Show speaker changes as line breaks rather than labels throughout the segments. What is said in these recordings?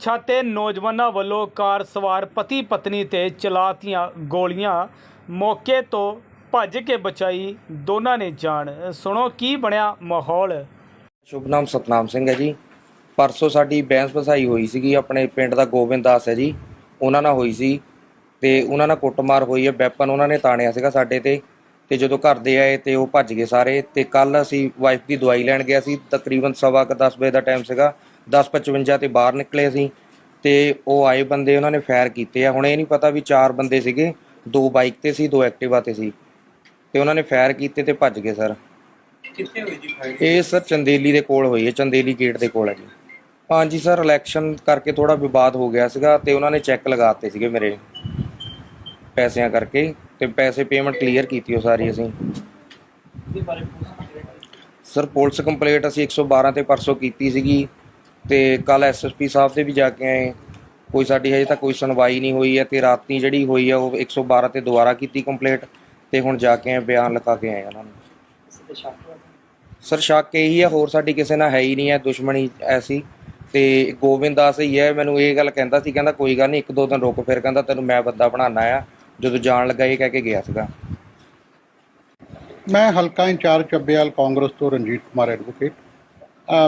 ਛਾਤੇ ਨੌਜਵਾਨਾਂ ਵੱਲੋਂ ਕਾਰ ਸਵਾਰ ਪਤੀ ਪਤਨੀ ਤੇ ਚਲਾਤੀਆਂ ਗੋਲੀਆਂ ਮੌਕੇ ਤੋਂ ਭੱਜ ਕੇ ਬਚਾਈ, ਦੋਨਾਂ ਨੇ ਜਾਨ। ਸੁਣੋ ਕੀ ਬਣਿਆ ਮਾਹੌਲ।
ਸ਼ੁਭ ਨਾਮ ਸਤਨਾਮ ਸਿੰਘ ਹੈ ਜੀ। ਪਰਸੋਂ ਸਾਡੀ ਬੈਂਸ ਵਸਾਈ ਹੋਈ ਸੀਗੀ, ਆਪਣੇ ਪਿੰਡ ਦਾ ਗੋਬਿੰਦ ਦਾਸ ਹੈ ਜੀ। ਉਹਨਾਂ ਨਾਲ ਹੋਈ ਸੀ ਤੇ ਉਹਨਾਂ ਨਾਲ ਕੁੱਟਮਾਰ ਹੋਈ ਹੈ, ਵੈਪਨ ਉਹਨਾਂ ਨੇ ਤਾਣਿਆ ਸੀਗਾ ਸਾਡੇ ਤੇ ਤੇ ਜਦੋਂ ਘਰ ਦੇ ਆਏ ਤੇ ਉਹ ਭੱਜ ਗਏ ਸਾਰੇ ਤੇ ਕੱਲ ਅਸੀਂ ਵਾਈਫ ਦੀ ਦਵਾਈ ਲੈਣ ਗਿਆ ਸੀ, ਤਕਰੀਬਨ ਸਵਾ ਕੁ 10 ਵਜੇ ਦਾ ਟਾਈਮ ਸੀਗਾ। 10:55 ਤੇ ਬਾਹਰ ਨਿਕਲੇ ਅਸੀਂ ਤੇ ਉਹ ਆਏ ਬੰਦੇ ਉਹਨਾਂ ਨੇ ਫਾਇਰ ਕੀਤੇ ਆ। ਹੁਣ ਇਹ ਨਹੀਂ ਪਤਾ ਵੀ ਚਾਰ ਬੰਦੇ ਸੀਗੇ ਦੋ ਬਾਈਕ ਤੇ ਸੀ ਦੋ ਐਕਟਿਵਾ ਤੇ ਸੀ। ਤੇ ਉਹਨਾਂ ਨੇ ਫਾਇਰ ਕੀਤੇ ਤੇ ਭੱਜ ਗਏ ਸਰ।
ਕਿੱਥੇ ਹੋਈ ਜੀ ਫਾਈਟ
ਇਹ ਸਰ ਚੰਦੇਲੀ ਦੇ ਕੋਲ ਹੋਈ ਹੈ ਚੰਦੇਲੀ ਗੇਟ ਦੇ ਕੋਲ ਹੈ ਜੀ। ਹਾਂਜੀ ਸਰ ਇਲੈਕਸ਼ਨ ਕਰਕੇ ਥੋੜਾ ਵਿਵਾਦ ਹੋ ਗਿਆ ਸੀਗਾ ਤੇ ਉਹਨਾਂ ਨੇ ਚੈੱਕ ਲਗਾਤੇ ਸੀਗੇ ਮੇਰੇ ਪੈਸਿਆਂ ਕਰਕੇ ਤੇ ਪੈਸੇ ਪੇਮੈਂਟ ਕਲੀਅਰ ਕੀਤੀ ਉਹ ਸਾਰੀ ਅਸੀਂ। ਸਰ ਪੁਲਿਸ ਕੰਪਲੇਂਟ ਅਸੀਂ 112 ਤੇ ਪਰਸੋਂ ਕੀਤੀ ਸੀਗੀ। ਤੇ ਕੱਲ ਐਸਐਸਪੀ ਸਾਹਿਬ ਦੇ ਵੀ ਜਾ ਕੇ ਆਏ। ਕੋਈ ਸਾਡੀ ਹਜੇ ਤੱਕ ਕੋਈ ਸੁਣਵਾਈ ਨਹੀਂ ਹੋਈ ਹੈ ਤੇ ਰਾਤੀ ਜਿਹੜੀ ਹੋਈ ਹੈ ਉਹ 112 ਤੇ ਦੁਬਾਰਾ ਕੀਤੀ ਕੰਪਲੇਂਟ ਤੇ ਹੁਣ ਜਾ ਕੇ ਆਏ, ਬਿਆਨ ਲਿਖਾ ਕੇ ਆਏ ਉਹਨਾਂ ਨੂੰ। ਸਰ, ਸ਼ੱਕ ਇਹੀ ਹੈ ਹੋਰ ਸਾਡੀ ਕਿਸੇ ਨਾਲ ਹੈ ਹੀ ਨਹੀਂ ਹੈ, ਦੁਸ਼ਮਣੀ ਐਸੀ। ਤੇ ਗੋਬਿੰਦ ਦਾਸ ਹੀ ਹੈ, ਮੈਨੂੰ ਇਹ ਗੱਲ ਕਹਿੰਦਾ ਸੀ, ਕਹਿੰਦਾ ਕੋਈ ਗੱਲ ਨਹੀਂ, ਇੱਕ ਦੋ ਦਿਨ ਰੁਕ ਫਿਰ, ਕਹਿੰਦਾ ਤੈਨੂੰ ਮੈਂ ਬੰਦਾ ਬਣਾਉਣਾ ਆ, ਜਦੋਂ ਜਾਣ ਲੱਗਾ ਇਹ ਕਹਿ ਕੇ ਗਿਆ ਸੀਗਾ।
ਮੈਂ ਹਲਕਾ ਇੰਚਾਰਜ ਚੱਬੇਵਾਲ ਕਾਂਗਰਸ ਤੋਂ ਰਣਜੀਤ ਕੁਮਾਰ ਐਡਵੋਕੇਟ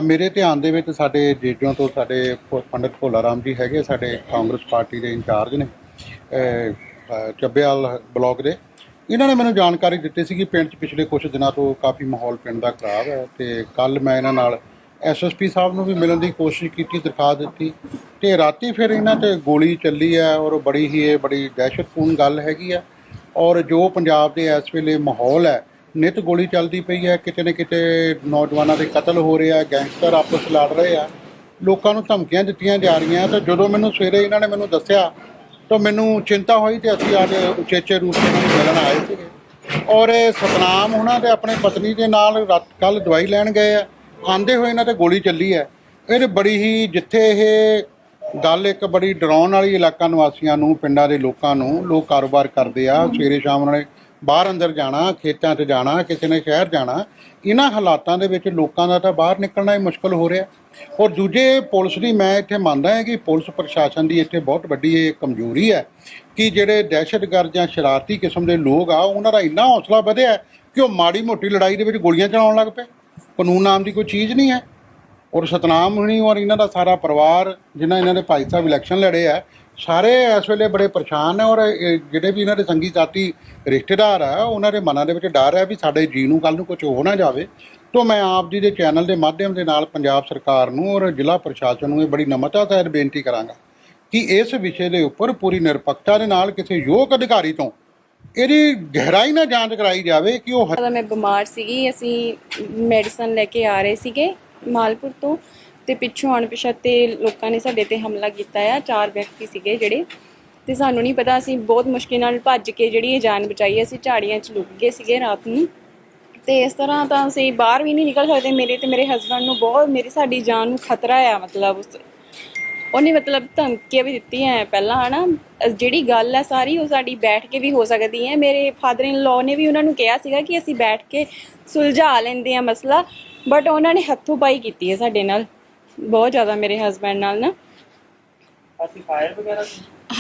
ਮੇਰੇ ਧਿਆਨ ਦੇ ਵਿੱਚ ਸਾਡੇ ਜੇਜੋਂ ਤੋਂ ਸਾਡੇ ਪ- ਪੰਡਿਤ ਭੋਲਾ ਰਾਮ ਜੀ ਹੈਗੇ ਸਾਡੇ ਕਾਂਗਰਸ ਪਾਰਟੀ ਦੇ ਇੰਚਾਰਜ ਨੇ ਅ, ਅ, ਚੱਬੇਵਾਲ ਬਲਾਕ ਦੇ। ਇਹਨਾਂ ਨੇ ਮੈਨੂੰ ਜਾਣਕਾਰੀ ਦਿੱਤੀ ਸੀ ਕਿ ਪਿੰਡ 'ਚ ਪਿਛਲੇ ਕੁਝ ਦਿਨਾਂ ਤੋਂ ਕਾਫੀ ਮਾਹੌਲ ਪਿੰਡ ਦਾ ਖਰਾਬ ਹੈ ਤੇ ਕੱਲ ਮੈਂ ਇਹਨਾਂ ਨਾਲ ਐਸਐਸਪੀ ਸਾਹਿਬ ਨੂੰ ਵੀ ਮਿਲਣ ਦੀ ਕੋਸ਼ਿਸ਼ ਕੀਤੀ ਦਰਖਾਸਤ ਦਿੱਤੀ ਤੇ ਰਾਤੀ ਫਿਰ ਇਹਨਾਂ ਤੇ ਗੋਲੀ ਚੱਲੀ ਹੈ ਔਰ ਬੜੀ ਹੀ ਇਹ ਬੜੀ ਦਹਿਸ਼ਤਪੂਰਨ ਗੱਲ ਹੈਗੀ ਆ ਔਰ ਜੋ ਪੰਜਾਬ ਦੇ ਇਸ ਵੇਲੇ ਮਾਹੌਲ ਹੈ ਨਿਤ ਗੋਲੀ ਚੱਲਦੀ ਪਈ ਹੈ, ਕਿਤੇ ਨਾ ਕਿਤੇ ਨੌਜਵਾਨਾਂ ਦੇ ਕਤਲ ਹੋ ਰਹੇ ਆ, ਗੈਂਗਸਟਰ ਆਪਸ ਲੜ ਰਹੇ ਆ। ਲੋਕਾਂ ਨੂੰ ਧਮਕੀਆਂ ਦਿੱਤੀਆਂ ਜਾ ਰਹੀਆਂ, ਤਾਂ ਜਦੋਂ ਮੈਨੂੰ ਸਵੇਰੇ ਇਹਨਾਂ ਨੇ ਮੈਨੂੰ ਦੱਸਿਆ, ਤਾਂ ਮੈਨੂੰ ਚਿੰਤਾ ਹੋਈ ਤੇ ਅਸੀਂ ਅੱਜ ਉਚੇਚੇ ਰੂਪ 'ਤੇ ਇਹਨਾਂ ਨੂੰ ਮਿਲਣ ਆਏ ਸੀਗੇ। ਔਰ ਇਹ ਸਤਨਾਮ ਉਹਨਾਂ ਦੇ ਆਪਣੇ ਪਤਨੀ ਦੇ ਨਾਲ ਰਾਤ ਕੱਲ ਦਵਾਈ ਲੈਣ ਗਏ ਆ। ਆਂਦੇ ਹੋਏ ਇਹਨਾਂ ਤੇ ਗੋਲੀ ਚੱਲੀ ਹੈ ਇਹ ਬੜੀ ਹੀ ਜਿੱਥੇ ਇਹ ਗੱਲ ਇੱਕ ਬੜੀ ਡਰਾਉਣ ਵਾਲੀ ਇਲਾਕਾ ਨਿਵਾਸੀਆਂ ਨੂੰ, ਪਿੰਡਾਂ ਦੇ ਲੋਕਾਂ ਨੂੰ ਲੋਕ ਕਾਰੋਬਾਰ ਕਰਦੇ ਆ। ਸਵੇਰੇ ਸ਼ਾਮ ਉਹਨਾਂ ਬਾਹਰ ਅੰਦਰ ਜਾਣਾ, ਖੇਤਾਂ 'ਚ ਜਾਣਾ, ਕਿਸੇ ਨੇ ਸ਼ਹਿਰ ਜਾਣਾ, ਇਹਨਾਂ ਹਾਲਾਤਾਂ ਦੇ ਵਿੱਚ ਲੋਕਾਂ ਦਾ ਤਾਂ ਬਾਹਰ ਨਿਕਲਣਾ ਹੀ ਮੁਸ਼ਕਲ ਹੋ ਰਿਹਾ। ਔਰ ਦੂਜੇ ਪੁਲਿਸ ਦੀ ਮੈਂ ਇੱਥੇ ਮੰਨਦਾ ਹਾਂ ਕਿ ਪੁਲਿਸ ਪ੍ਰਸ਼ਾਸਨ ਦੀ ਇੱਥੇ ਬਹੁਤ ਵੱਡੀ ਇਹ ਕਮਜ਼ੋਰੀ ਹੈ ਕਿ ਜਿਹੜੇ ਦਹਿਸ਼ਤਗਰਦ ਜਾਂ ਸ਼ਰਾਰਤੀ ਕਿਸਮ ਦੇ ਲੋਕ ਆ, ਉਹਨਾਂ ਦਾ ਇੰਨਾ ਹੌਸਲਾ ਵਧਿਆ ਕਿ ਉਹ ਮਾੜੀ ਮੋਟੀ ਲੜਾਈ ਦੇ ਵਿੱਚ ਗੋਲੀਆਂ ਚਲਾਉਣ ਲੱਗ ਪਏ। ਕਾਨੂੰਨ ਨਾਮ ਦੀ ਕੋਈ ਚੀਜ਼ ਨਹੀਂ ਹੈ। ਔਰ ਸਤਨਾਮ ਹੁਣੀ ਔਰ ਇਹਨਾਂ ਦਾ ਸਾਰਾ ਪਰਿਵਾਰ, ਜਿਨ੍ਹਾਂ ਇਹਨਾਂ ਦੇ ਭਾਈ ਸਾਹਿਬ ਇਲੈਕਸ਼ਨ ਲੜੇ ਆ ਸਾਰੇ ਇਸ ਵੇਲੇ ਬੜੇ ਪਰੇਸ਼ਾਨ ਨੇ ਔਰ ਜਿਹੜੇ ਵੀ ਇਹਨਾਂ ਦੇ ਸੰਗੀ ਸਾਥੀ ਰਿਸ਼ਤੇਦਾਰ ਆ, ਉਹਨਾਂ ਦੇ ਮਨਾਂ ਦੇ ਵਿੱਚ ਡਰ ਹੈ ਵੀ ਸਾਡੇ ਜੀ ਨੂੰ ਕੱਲ ਨੂੰ ਕੁਝ ਹੋ ਨਾ ਜਾਵੇ। ਤੋਂ ਮੈਂ ਆਪ ਜੀ ਦੇ ਚੈਨਲ ਦੇ ਮਾਧਿਅਮ ਦੇ ਨਾਲ ਪੰਜਾਬ ਸਰਕਾਰ ਨੂੰ ਔਰ ਜ਼ਿਲ੍ਹਾ ਪ੍ਰਸ਼ਾਸਨ ਨੂੰ ਇਹ ਬੜੀ ਨਮਤਾ ਸਹਿਤ ਬੇਨਤੀ ਕਰਾਂਗਾ ਕਿ ਇਸ ਵਿਸ਼ੇ ਦੇ ਉੱਪਰ ਪੂਰੀ ਨਿਰਪੱਖਤਾ ਦੇ ਨਾਲ ਕਿਸੇ ਯੋਗ ਅਧਿਕਾਰੀ ਤੋਂ ਇਹਦੀ ਗਹਿਰਾਈ ਨਾਲ ਜਾਂਚ ਕਰਾਈ ਜਾਵੇ ਕਿ ਉਹ
ਮੈਂ ਬਿਮਾਰ ਸੀਗੀ, ਅਸੀਂ ਮੈਡੀਸਨ ਲੈ ਕੇ ਆ ਰਹੇ ਸੀਗੇ ਮਾਲਪੁਰ ਤੋਂ। ਤੇ ਪਿੱਛੋਂ ਅਣਪਛਾਤੇ ਲੋਕਾਂ ਨੇ ਸਾਡੇ ਤੇ ਹਮਲਾ ਕੀਤਾ ਆ, ਚਾਰ ਵਿਅਕਤੀ ਸੀਗੇ ਜਿਹੜੇ। ਤੇ ਸਾਨੂੰ ਨਹੀਂ ਪਤਾ, ਅਸੀਂ ਬਹੁਤ ਮੁਸ਼ਕਿਲ ਨਾਲ ਭੱਜ ਕੇ ਜਿਹੜੀ ਇਹ ਜਾਨ ਬਚਾਈ, ਅਸੀਂ ਝਾੜੀਆਂ 'ਚ ਲੁਕ ਗਏ ਸੀਗੇ ਰਾਤ ਨੂੰ। ਤੇ ਇਸ ਤਰ੍ਹਾਂ ਤਾਂ ਅਸੀਂ ਬਾਹਰ ਵੀ ਨਹੀਂ ਨਿਕਲ ਸਕਦੇ, ਮੇਰੇ ਤੇ ਮੇਰੇ ਹਸਬੰਡ ਨੂੰ ਬਹੁਤ, ਮੇਰੀ ਸਾਡੀ ਜਾਨ ਨੂੰ ਖਤਰਾ ਆ, ਮਤਲਬ ਉਸ ਉਹਨੇ ਮਤਲਬ ਧਮਕੀਆਂ ਵੀ ਦਿੱਤੀਆਂ ਹੈ ਪਹਿਲਾਂ, ਹਨਾ। ਅਹ ਜਿਹੜੀ ਗੱਲ ਹੈ ਸਾਰੀ, ਉਹ ਸਾਡੀ ਬੈਠ ਕੇ ਵੀ ਹੋ ਸਕਦੀ ਹੈ ਮੇਰੇ ਫਾਦਰ ਇਨ ਲਾਅ ਨੇ ਵੀ ਉਹਨਾਂ ਨੂੰ ਕਿਹਾ ਸੀਗਾ ਕਿ ਅਸੀਂ ਬੈਠ ਕੇ ਸੁਲਝਾ ਲੈਂਦੇ ਆ ਮਸਲਾ ਬਟ ਉਹਨਾਂ ਨੇ ਹੱਥੋਂ ਪਾਈ ਕੀਤੀ ਹੈ ਸਾਡੇ ਨਾਲ। ਬਹੁਤ ਜ਼ਿਆਦਾ ਮੇਰੇ ਹਸਬੰਡ ਨਾਲ ਨਾ।
ਅਸੀਂ ਫਾਇਰ ਵਗੈਰਾ?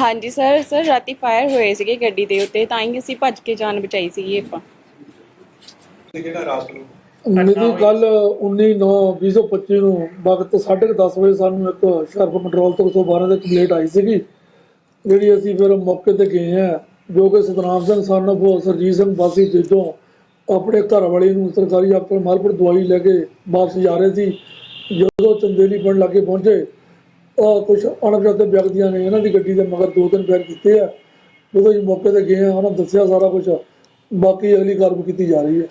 ਹਾਂਜੀ ਸਰ ਸਰ ਰਾਤੀ ਫਾਇਰ ਹੋਏ ਸੀਗੇ ਗੱਡੀ ਦੇ ਉੱਤੇ ਤਾਂ ਹੀ ਅਸੀਂ ਭੱਜ ਕੇ ਜਾਨ ਬਚਾਈ ਸੀਗੀ ਆਪਾਂ।
ਮਿਤੀ ਕੱਲ 19/9/2025 ਨੂੰ? ਵਕਤ 10:30 ਵਜੇ ਸਾਨੂੰ ਇੱਕ ਸ਼ਰਪ ਕੰਟਰੋਲ ਤੋਂ 112 ਦੇ ਕੰਪਲੇਂਟ ਆਈ ਸੀਗੀ ਜਿਹੜੀ ਅਸੀਂ ਫਿਰ ਮੌਕੇ ਤੇ ਗਏ ਆ ਜੋ ਕਿ ਸਤਨਾਮ ਸਿੰਘ ਸਨ ਉਹ ਸਰਜੀਤ ਸਿੰਘ ਵਾਸੀ ਜੇਜੋਂ ਆਪਣੇ ਘਰ ਵਾਲੀ ਨੂੰ ਸਰਕਾਰੀ ਆਪਣੇ ਮਾਲਪੁਰ ਦਵਾਈ ਲੈ ਕੇ ਵਾਪਸ ਜਾ ਰਹੇ ਸੀ। ਜਦੋਂ ਚੰਦੇਲੀ ਪਿੰਡ ਲਾਗੇ ਪਹੁੰਚੇ ਉਹ ਕੁਝ ਅਣਪਛਾਤੇ ਵਿਅਕਤੀਆਂ ਨੇ ਇਹਨਾਂ ਦੀ ਗੱਡੀ ਦੇ ਮਗਰ ਦੋ ਤਿੰਨ ਪੈਰ ਕੀਤੇ ਆ। ਜਦੋਂ ਅਸੀਂ ਮੌਕੇ ਤੇ ਗਏ ਆ ਉਹਨਾਂ ਨੇ ਦੱਸਿਆ ਸਾਰਾ ਕੁਝ ਬਾਕੀ ਅਗਲੀ ਕਾਰਵਾਈ ਕੀਤੀ ਜਾ ਰਹੀ ਹੈ।